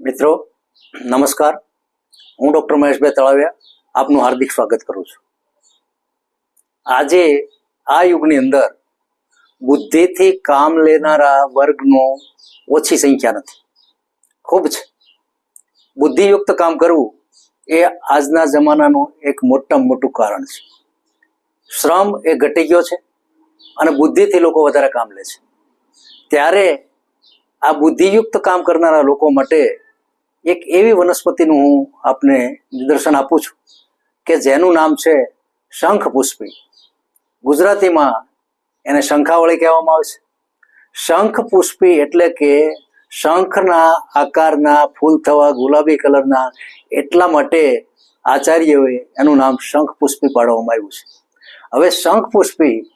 મિત્રો, નમસ્કાર. હું ડૉક્ટર મહેશભાઈ તળાવિયા આપનું હાર્દિક સ્વાગત કરું છું. આજે આ યુગની અંદર બુદ્ધિથી કામ લેનારા વર્ગનો ઓછી સંખ્યા નથી. ખૂબ છે બુદ્ધિયુક્ત કામ કરવું એ આજના જમાનાનું એક મોટામાં મોટું કારણ છે. શ્રમ એ ઘટી ગયો છે અને બુદ્ધિથી લોકો વધારે કામ લે છે. ત્યારે આ બુદ્ધિયુક્ત કામ કરનારા લોકો માટે એક એવી વનસ્પતિનું હું આપને નિદર્શન આપું છું કે જેનું નામ છે શંખ પુષ્પી. ગુજરાતીમાં એને શંખાવળી કહેવામાં આવે છે. શંખ પુષ્પી એટલે કે શંખના આકારના ફૂલ થવા ગુલાબી કલરના એટલા માટે આચાર્યોએ એનું નામ શંખ પુષ્પી પાડવામાં આવ્યું છે. હવે શંખ પુષ્પી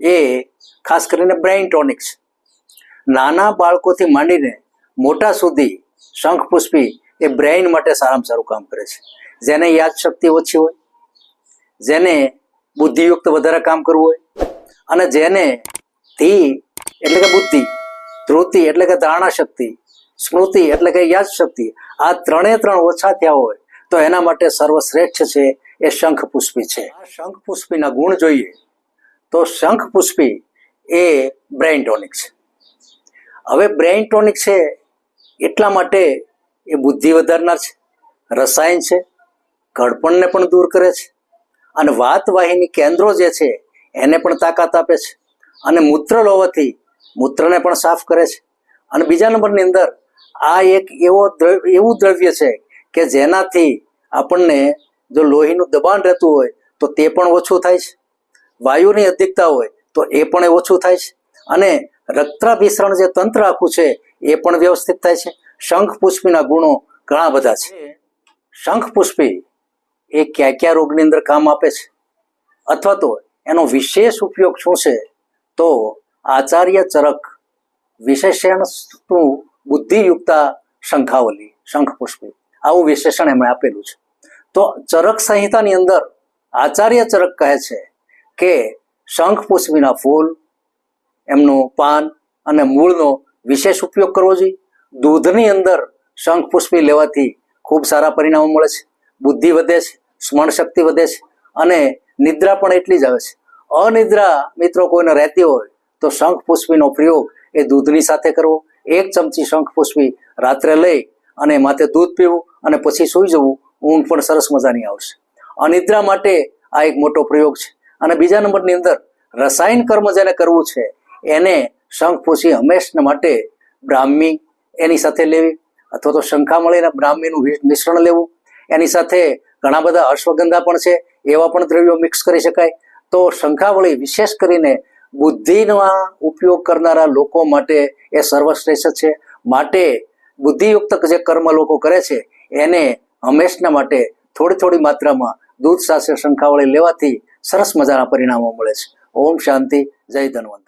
એ ખાસ કરીને બ્રેઇન ટોનિક છે. નાના બાળકોથી માંડીને મોટા સુધી શંખ પુષ્પી એ બ્રેઇન માટે સારામાં સારું કામ કરે છે. જેને યાદ શક્તિ ઓછી હોય, જેને બુદ્ધિયુક્ત વધારે કામ કરવું હોય અને જેને ધી એટલે કે બુદ્ધિ, ધ્રુતિ એટલે કે ધારણા શક્તિ સ્મૃતિ એટલે કે યાદ શક્તિ આ ત્રણે ત્રણ ઓછા થયા હોય તો એના માટે સર્વશ્રેષ્ઠ છે એ શંખ પુષ્પી છે. આ શંખ પુષ્પીના ગુણ જોઈએ તો શંખ પુષ્પી એ બ્રેઇન ટોનિક છે. હવે બ્રેઇન ટોનિક છે એટલા માટે એ બુદ્ધિ વધારનાર છે, રસાયણ છે, ઘડપણને પણ દૂર કરે છે, અને વાતવાહિની કેન્દ્રો જે છે, એને પણ તાકાત આપે છે, અને મૂત્ર લોવાથી મૂત્રને પણ સાફ કરે છે. અને બીજા નંબરની અંદર આ એક એવો એવું દ્રવ્ય છે કે જેનાથી આપણને જો લોહીનું દબાણ રહેતું હોય, તો તે પણ ઓછું થાય છે. વાયુની અધિકતા હોય, તો એ પણ ઓછું થાય છે. અને રક્તાભિસરણ જે તંત્ર આખું છે એ પણ વ્યવસ્થિત થાય છે. શંખ પુષ્પીના ગુણો ઘણા બધા છે. શંખ પુષ્પી એ કયા કયા રોગની અંદર કામ આપે છે? અથવા તો એનો વિશેષ ઉપયોગ શું છે? તો આચાર્ય ચરક વિશેષણ બુદ્ધિયુક્તા શંખાવલી શંખ પુષ્પી આવું વિશેષણ એમણે આપેલું છે. તો ચરક સંહિતાની અંદર આચાર્ય ચરક કહે છે કે શંખ પુષ્પીના ફૂલ, એમનું પાન અને મૂળનો વિશેષ ઉપયોગ કરવો જોઈએ? દૂધની અંદર શંખ પુષ્પી લેવાથી ખૂબ સારા પરિણામો મળે છે. બુદ્ધિ વધે છે, સ્મરણ શક્તિ વધે છે અને નિદ્રા પણ એટલી જ આવે છે. અનિદ્રા મિત્રો કોઈને રહેતી હોય તો શંખ પુષ્પીનો પ્રયોગ એ દૂધની સાથે કરવો. એક ચમચી શંખ પુષ્પી રાત્રે લઈ અને માથે દૂધ પીવું અને પછી સૂઈ જવું ઊંઘ પણ સરસ મજાની આવશે. અનિદ્રા માટે આ એક મોટો પ્રયોગ છે. અને બીજા નંબરની અંદર રસાયણ કર્મ જેને કરવું છે, એને શંખ પુષ્પી હંમેશના માટે બ્રાહ્મી એની સાથે લેવી, અથવા તો શંખા મળીને બ્રાહ્મીનું મિશ્રણ લેવું. એની સાથે ઘણા બધા અશ્વગંધા પણ છે, એવા પણ દ્રવ્યો મિક્સ કરી શકાય. તો શંખાવળી વિશેષ કરીને બુદ્ધિના ઉપયોગ કરનારા લોકો માટે એ સર્વશ્રેષ્ઠ છે. માટે બુદ્ધિયુક્ત જે કર્મ લોકો કરે છે, એને હંમેશના માટે થોડી થોડી માત્રામાં દૂધ સાથે શંખાવળી લેવાથી સરસ મજાના પરિણામો મળે છે. ઓમ શાંતિ, જય ધન્વંત.